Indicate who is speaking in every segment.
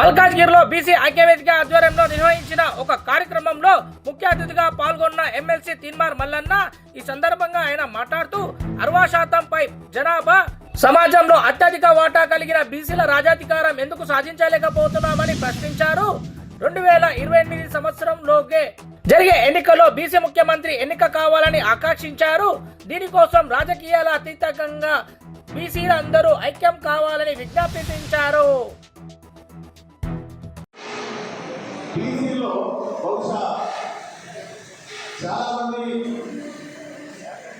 Speaker 1: మల్కాజ్గిరిలో బీసీ ఐక్యవేదిక ఆధ్వర్యంలో నిర్వహించిన ఒక కార్యక్రమంలో ముఖ్య అతిథిగా పాల్గొన్న ఎమ్మెల్సీ తీన్మార్ మల్లన్న ఈ సందర్భంగా ఆయన మాట్లాడుతూ అరవై శాతం పై జనాభా సమాజంలో అత్యధిక వాటా కలిగిన బీసీల రాజాధికారం ఎందుకు సాధించలేకపోతున్నామని ప్రశ్నించారు. రెండు వేల ఇరవై ఎనిమిది సంవత్సరంలోగే జరిగే ఎన్నికల్లో బీసీ ముఖ్యమంత్రి ఎన్నిక కావాలని ఆకాంక్షించారు. దీనికోసం రాజకీయాల అతీతంగా బీసీలందరూ ఐక్యం కావాలని విజ్ఞాపించారు
Speaker 2: బీసీలో బహుశా చాలామంది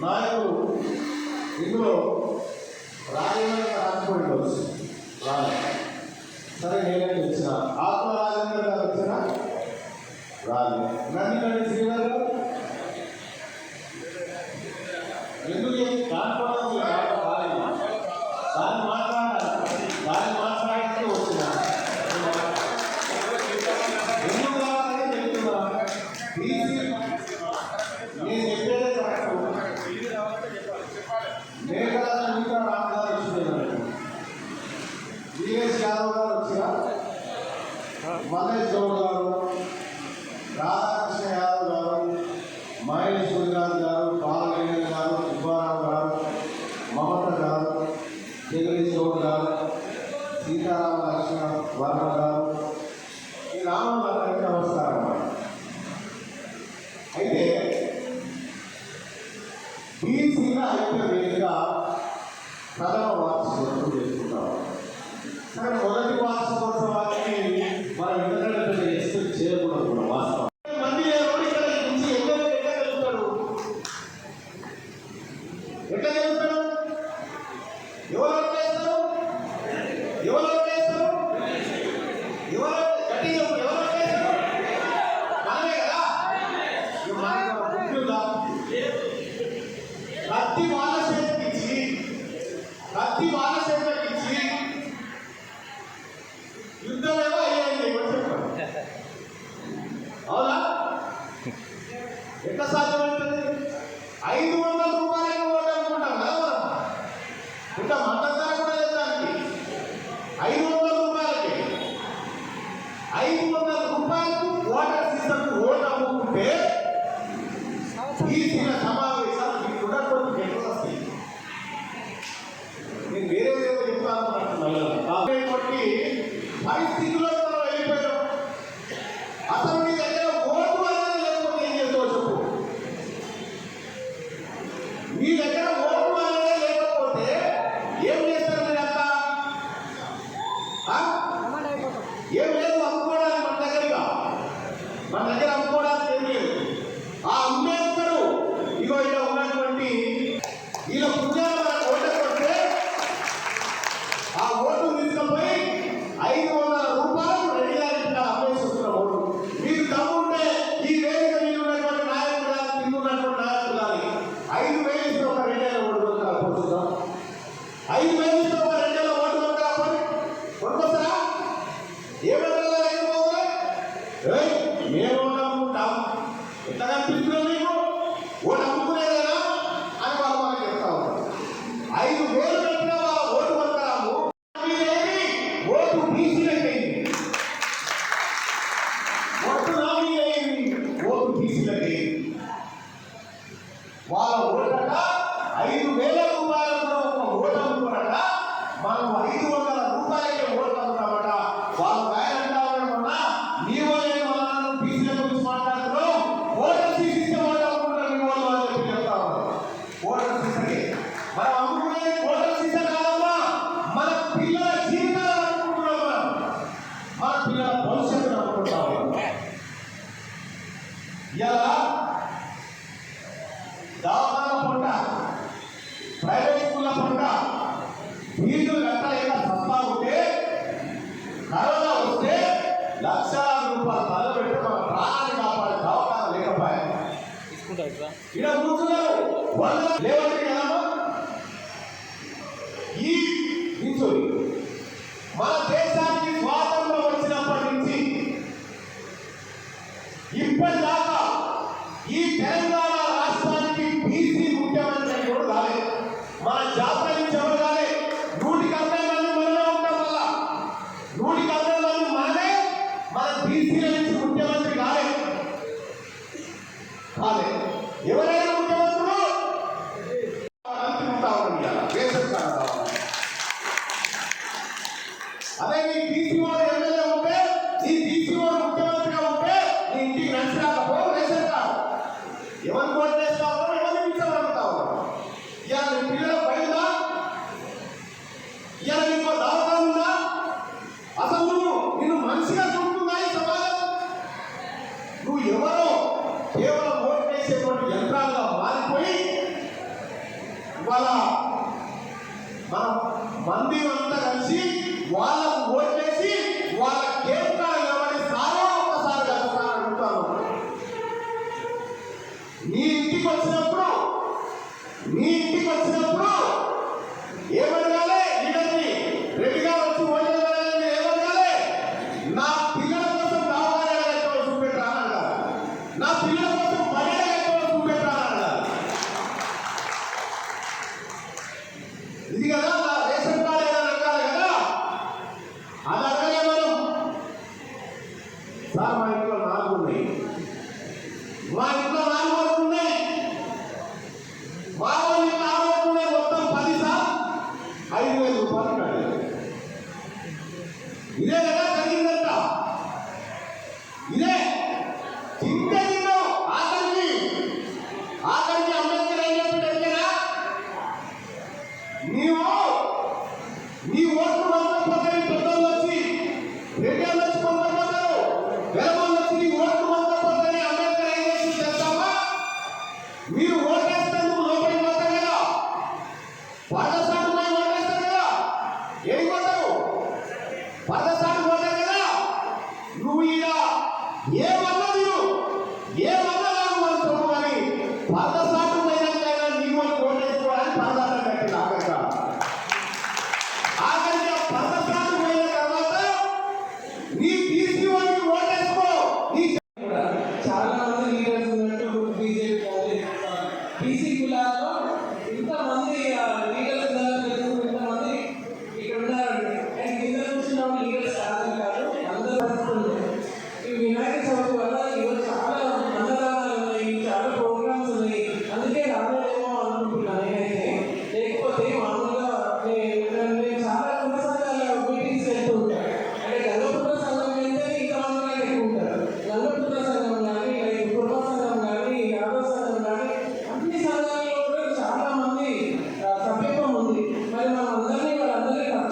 Speaker 2: నాయకులు ఇందులో రాజేంద్ర రాజకోటి వచ్చు సరే నేనండి మల్లేష్ గారు రాధాకృష్ణ యాదవ్ గారు మహేష్ గుజరాత్ గారు గారు సుబ్బారావు గారు మమత గారు జగదీష్ గౌడ్ గారు సీతారామ లక్ష్మణ వర్మ గారు ఈ రామగారికి నమస్కారం అయితే బీసీల ఐక్య వేదిక ప్రథమ వార్షికోత్సవం చేసుకుంటాం. సరే మొదటి వార్షికోత్సవానికి ఎట్లా గెలుస్తాడు ఎవరు give him a మేము ఓటు అమ్ముకుంటాం కనిపిస్తున్నాం మీకు ఓటు అమ్ముకునేదేనా అని వాళ్ళు మనకు చెప్తా ఉంటారు. ఐదు వేలు పెట్టిన వాళ్ళ ఓటు కొనుక్కరాము మీరేమి ఓటు బీసీలకైంది? ఓటు నామీలైంది ఓటు బీసీలకైంది? వాళ్ళ ఓటట ఐదు వేల ఫీజులు కట్టలేక సత్తా ఉంటే కరోనా వస్తే లక్షలాది రూపాయలు తలబెట్టి మన ప్రాణాన్ని కాపాడే దవాఖాన లేకపోయా ఇక్కడ కూర్చున్నారు. వంద లేవంటే కాదు ఎవరైనా నీవు నీ ఓట్లు రాకపోతే వచ్చి రేడియోలు వచ్చి పంపకపోతారు గ్రామాలు వచ్చి నీ ఓట్లు పంపకపోతే అంబేద్కర్ ఐదేసి చేస్తావా మీరు ఓటేస్తే నువ్వు
Speaker 3: లోపలికి పోతావు కదా. పాదశాఖ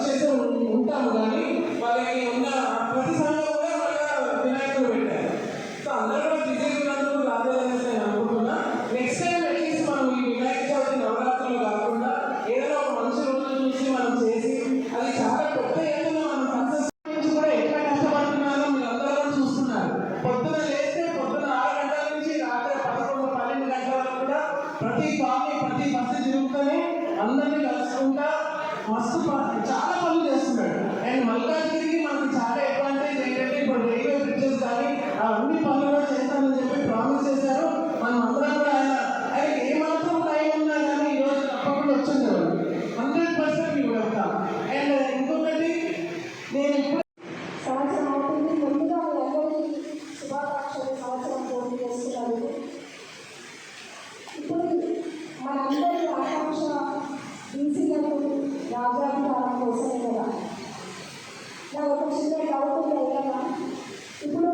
Speaker 3: చేసి ఉంటాము కానీ వాళ్ళకి భాగ్యాన్ని మనం
Speaker 4: కోసమే కదా. ఒక చిన్న డౌట్ ఉంది కదా ఇప్పుడు